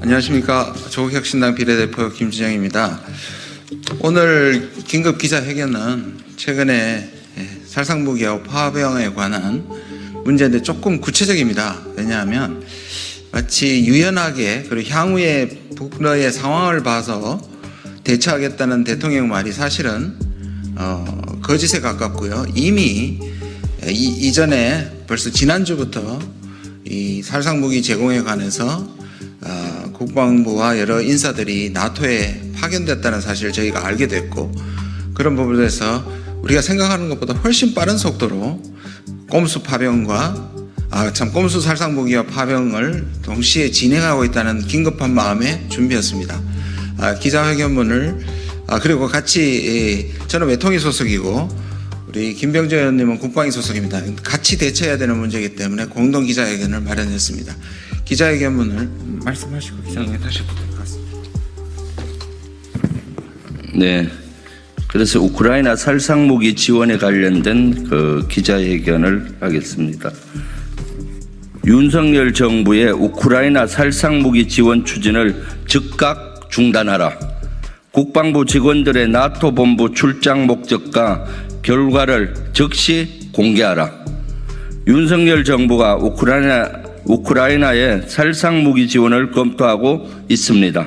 안녕하십니까 조국혁신당 비례대표 김진영입니다. 오늘 긴급 기자회견은 최근에 예, 살상무기와 파병에 관한 문제인데 조금 구체적입니다. 왜냐하면 마치 유연하게 그리고 향후의 북러의 상황을 봐서 대처하겠다는 대통령 말이 사실은 어, 거짓에 가깝고요. 이미 이, 이전에 벌써 지난주부터 이 살상무기 제공에 관해서 어, 국방부와 여러 인사들이 나토에 파견됐다는 사실을 저희가 알게 됐고 그런 부분에서 우리가 생각하는 것보다 훨씬 빠른 속도로 꼼수 파병과 아 참 꼼수 살상무기와 파병을 동시에 진행하고 있다는 긴급한 마음에 준비했습니다. 아, 기자회견문을 아, 그리고 같이 예, 저는 외통위 소속이고 우리 김병재 의원님은 국방위 소속입니다. 같이 대처해야 되는 문제이기 때문에 공동 기자회견을 마련했습니다. 기자회견문을 말씀하시고 기자회견 부탁드리겠습니다. 네. 그래서 우크라이나 살상무기 지원에 관련된 그 기자회견을 하겠습니다. 윤석열 정부의 우크라이나 살상무기 지원 추진을 즉각 중단하라. 국방부 직원들의 나토 본부 출장 목적과 결과를 즉시 공개하라. 윤석열 정부가 우크라이나 우크라이나의 살상 무기 지원을 검토하고 있습니다.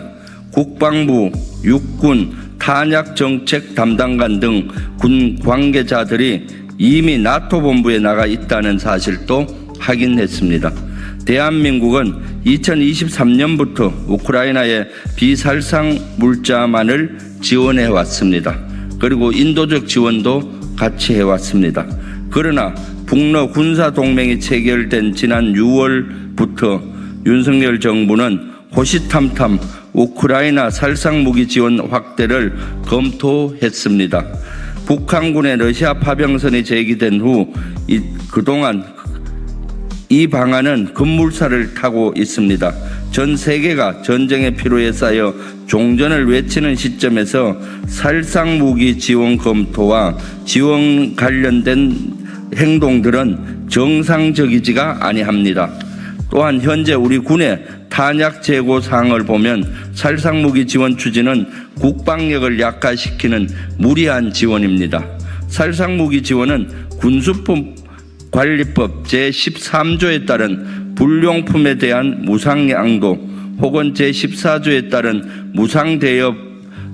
국방부, 육군, 탄약 정책 담당관 등 군 관계자들이 이미 나토 본부에 나가 있다는 사실도 확인했습니다. 대한민국은 2023년부터 우크라이나의 비살상 물자만을 지원해 왔습니다. 그리고 인도적 지원도 같이 해왔습니다. 그러나 북러 군사 동맹이 체결된 지난 6월부터 윤석열 정부는 호시탐탐 우크라이나 살상 무기 지원 확대를 검토했습니다. 북한군의 러시아 파병선이 제기된 후 이, 그동안 이 방안은 급물살을 타고 있습니다. 전 세계가 전쟁의 피로에 쌓여 종전을 외치는 시점에서 살상 무기 지원 검토와 지원 관련된 행동들은 정상적이지가 아니합니다. 또한 현재 우리 군의 탄약 재고 사항을 보면 살상 무기 지원 추진은 국방력을 약화시키는 무리한 지원입니다. 살상 무기 지원은 군수품 관리법 제13조에 따른 불용품에 대한 무상양도 혹은 제14조에 따른 무상대여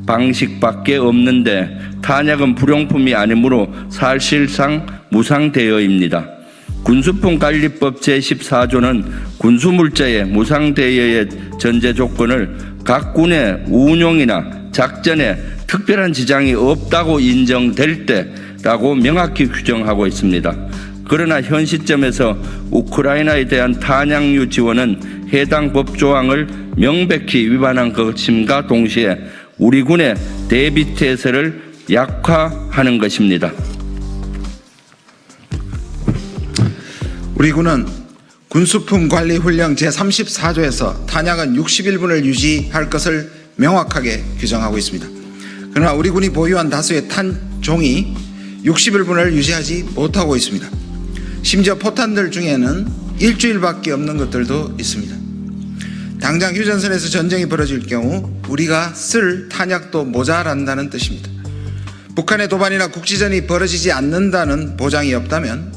방식밖에 없는데 탄약은 불용품이 아니므로 사실상 무상대여입니다. 군수품 관리법 제14조는 군수물자의 무상대여의 전제 조건을 각 군의 운용이나 작전에 특별한 지장이 없다고 인정될 때라고 명확히 규정하고 있습니다. 그러나 현 시점에서 우크라이나에 대한 탄약류 지원은 해당 법 조항을 명백히 위반한 것임과 동시에 우리 군의 대비 태세를 약화하는 것입니다. 우리 군은 군수품 관리 훈령 제34조에서 탄약은 61분을 유지할 것을 명확하게 규정하고 있습니다. 그러나 우리 군이 보유한 다수의 탄종이 61분을 유지하지 못하고 있습니다. 심지어 포탄들 중에는 일주일밖에 없는 것들도 있습니다. 당장 휴전선에서 전쟁이 벌어질 경우 우리가 쓸 탄약도 모자란다는 뜻입니다. 북한의 도발이나 국지전이 벌어지지 않는다는 보장이 없다면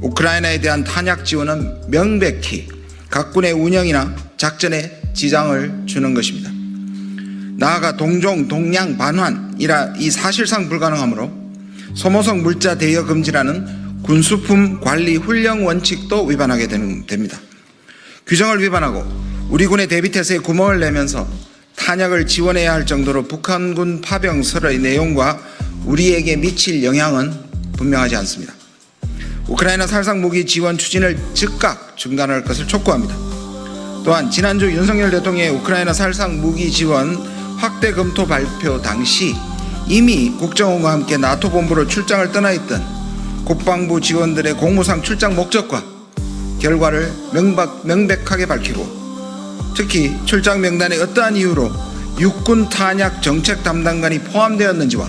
우크라이나에 대한 탄약 지원은 명백히 각 군의 운영이나 작전에 지장을 주는 것입니다. 나아가 동종, 동량, 반환이라 이 사실상 불가능하므로 소모성 물자 대여 금지라는 군수품 관리 훈령 원칙도 위반하게 되는, 됩니다. 규정을 위반하고 우리 군의 대비태세에 구멍을 내면서 탄약을 지원해야 할 정도로 북한군 파병설의 내용과 우리에게 미칠 영향은 분명하지 않습니다. 우크라이나 살상 무기 지원 추진을 즉각 중단할 것을 촉구합니다. 또한 지난주 윤석열 대통령의 우크라이나 살상 무기 지원 확대 검토 발표 당시 이미 국정원과 함께 나토 본부로 출장을 떠나 있던 국방부 직원들의 공무상 출장 목적과 결과를 명박, 명백하게 밝히고 특히 출장 명단에 어떠한 이유로 육군 탄약 정책 담당관이 포함되었는지와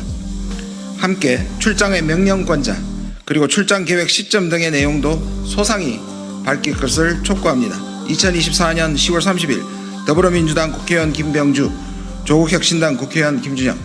함께 출장의 명령권자 그리고 출장 계획 시점 등의 내용도 소상히 밝힐 것을 촉구합니다. 2024년 10월 30일 더불어민주당 국회의원 김병주, 조국혁신당 국회의원 김준영,